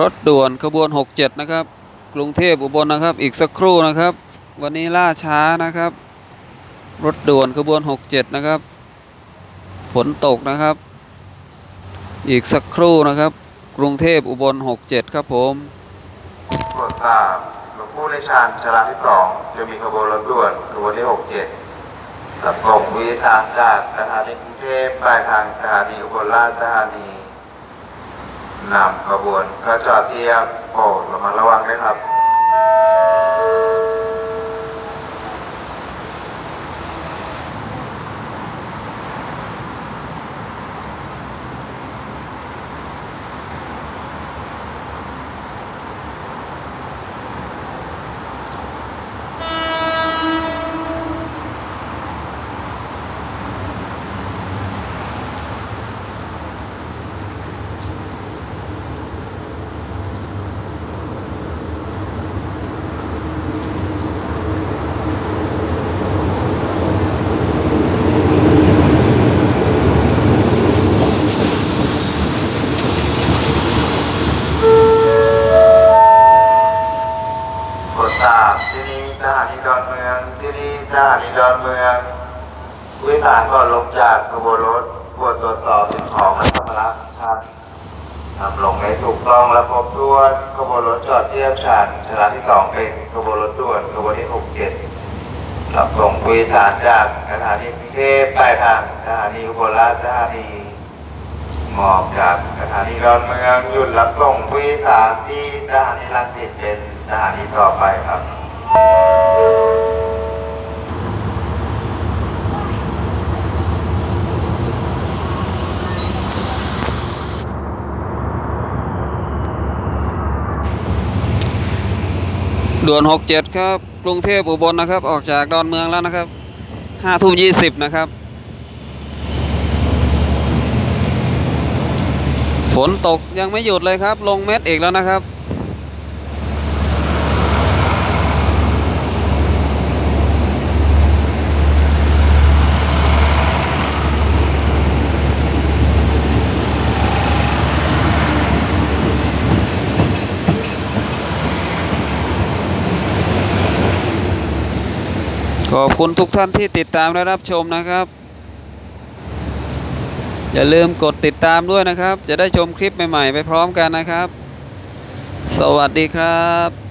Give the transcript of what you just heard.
รถด่วนขบวน 67 นะครับ กรุงเทพอุบลนะครับ อีกสักครู่นะครับ วันนี้ล่าช้านะครับ รถด่วนขบวน 67 นะครับ ฝนตกนะครับ อีกสักครู่นะครับ กรุงเทพอุบล 67 ครับผมโปรดทราบหลวงผู้ในชานชลาที่สองจะมีขบวนรถด่วนขบวนที่หกเจ็ดกับส่งวิทางจากสถานีกรุงเทพปลายทางสถานีอุบลราชธานี นำขบวนพระจอดเทียบโปรดระมัดระวังด้วยครับาบที่นี่สถานีดอนเมืองที่นี่สถานีดอนเมืองผู้โดยสารก่อนลงจากขบวนรถควรตรวจสอบสิ่งของและสัมภาระของท่านนำลงให้ถูกต้องและครบถ้วนขบวนรถจอดเทียบชานชลาที่สองเป็นขบวนรถด่วนขบวนที่หกเจ็ดรับส่งผู้โดยสารจากสถานีกรุงเทพปลายทางสถานีอุบลราชธานี หมอบจากสถานีดอนเมืองหยุดรับส่งผู้โดยสารที่สถานีรังสิตเป็นสถานีต่อไปครับด่วน67 ครับ กรุงเทพอุบลนะครับ ออกจากดอนเมืองแล้วนะครับ5ทุ่ม20 นะครับ นตกยังไม่หยุดเลยครับ ลงเม็ดอีกแล้วนะครับ ขอบคุณทุกท่านที่ติดตามและรับชมนะครับ อย่าลืมกดติดตามด้วยนะครับ จะได้ชมคลิปใหม่ๆ ไปพร้อมกันนะครับ สวัสดีครับ